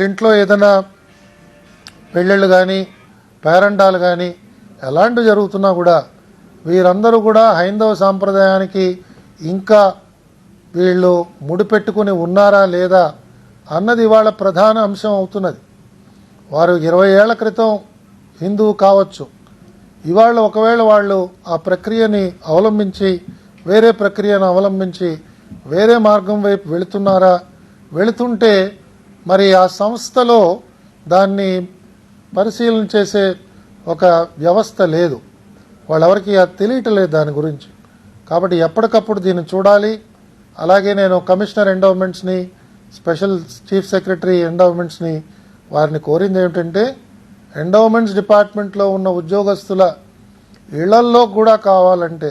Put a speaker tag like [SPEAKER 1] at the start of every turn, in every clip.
[SPEAKER 1] ఇంట్లో ఏదైనా పెళ్ళిళ్ళు కానీ పేరంటాలు కానీ ఎలాంటివి జరుగుతున్నా కూడా వీరందరూ కూడా హైందవ సాంప్రదాయానికి ఇంకా వీళ్ళు ముడిపెట్టుకుని ఉన్నారా లేదా అన్నది ఇవాళ ప్రధాన అంశం అవుతున్నది. వారు ఇరవై ఏళ్ళ క్రితం హిందువు కావచ్చు. ఇవాళ ఒకవేళ వాళ్ళు ఆ ప్రక్రియని అవలంబించి వేరే ప్రక్రియను అవలంబించి వేరే మార్గం వైపు వెళుతున్నారా వెళుతుంటే మరి ఆ సంస్థలో దాన్ని పరిశీలన చేసే ఒక వ్యవస్థ లేదు. వాళ్ళెవరికి అది తెలియటలేదు దాని గురించి. కాబట్టి ఎప్పటికప్పుడు దీన్ని చూడాలి. అలాగే నేను కమిషనర్ ఎండోమెంట్స్ని స్పెషల్ చీఫ్ సెక్రటరీ ఎండోమెంట్స్ని వారిని కోరింది ఏమిటంటే ఎండోమెంట్స్ డిపార్ట్మెంట్లో ఉన్న ఉద్యోగస్తుల ఇళ్ళల్లో కూడా కావాలంటే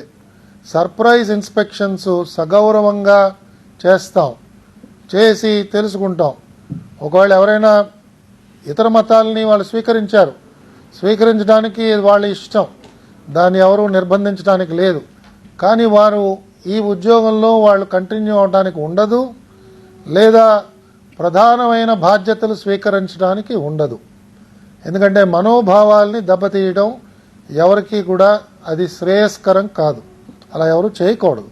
[SPEAKER 1] సర్ప్రైజ్ ఇన్స్పెక్షన్స్ సగౌరవంగా చేస్తాం. చేసి తెలుసుకుంటాం. ఒకవేళ ఎవరైనా ఇతర మతాలని వాళ్ళు స్వీకరించారు. స్వీకరించడానికి వాళ్ళ ఇష్టం. దాన్ని ఎవరు నిర్బంధించడానికి లేదు. కానీ వారు ఈ ఉద్యోగంలో వాళ్ళు కంటిన్యూ అవడానికి ఉండదు. లేదా ప్రధానమైన బాధ్యతలు స్వీకరించడానికి ఉండదు. ఎందుకంటే మనోభావాల్ని దెబ్బతీయడం ఎవరికి కూడా అది శ్రేయస్కరం కాదు. అలా ఎవరు చేయకూడదు.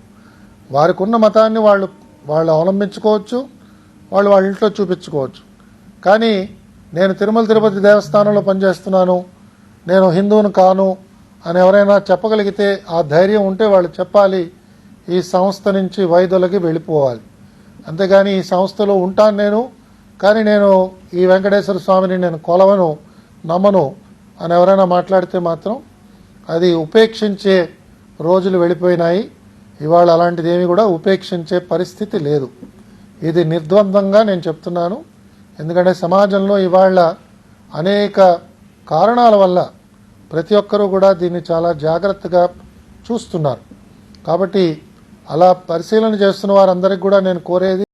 [SPEAKER 1] వారికి ఉన్న మతాన్ని వాళ్ళు వాళ్ళు అవలంబించుకోవచ్చు. వాళ్ళు వాళ్ళ ఇంట్లో చూపించుకోవచ్చు. కానీ నేను తిరుమల తిరుపతి దేవస్థానంలో పనిచేస్తున్నాను నేను హిందువును కాను అని ఎవరైనా చెప్పగలిగితే ఆ ధైర్యం ఉంటే వాళ్ళు చెప్పాలి ఈ సంస్థ నుంచి వైద్యులకి వెళ్ళిపోవాలి. అంతేగాని ఈ సంస్థలో ఉంటాను నేను కానీ నేను ఈ వెంకటేశ్వర స్వామిని నేను కొలవను నమ్మను అని ఎవరైనా మాట్లాడితే మాత్రం అది ఉపేక్షించే రోజులు వెళ్ళిపోయినాయి. ఇవాళ అలాంటిది కూడా ఉపేక్షించే పరిస్థితి లేదు. ఇది నిర్ద్వందంగా నేను చెప్తున్నాను. ఎందుకంటే సమాజంలో ఇవాళ అనేక కారణాల వల్ల ప్రతి ఒక్కరూ కూడా దీన్ని చాలా జాగ్రత్తగా చూస్తున్నారు. కాబట్టి అలా పరిశీలన చేస్తున్న వారందరికీ కూడా నేను కోరేది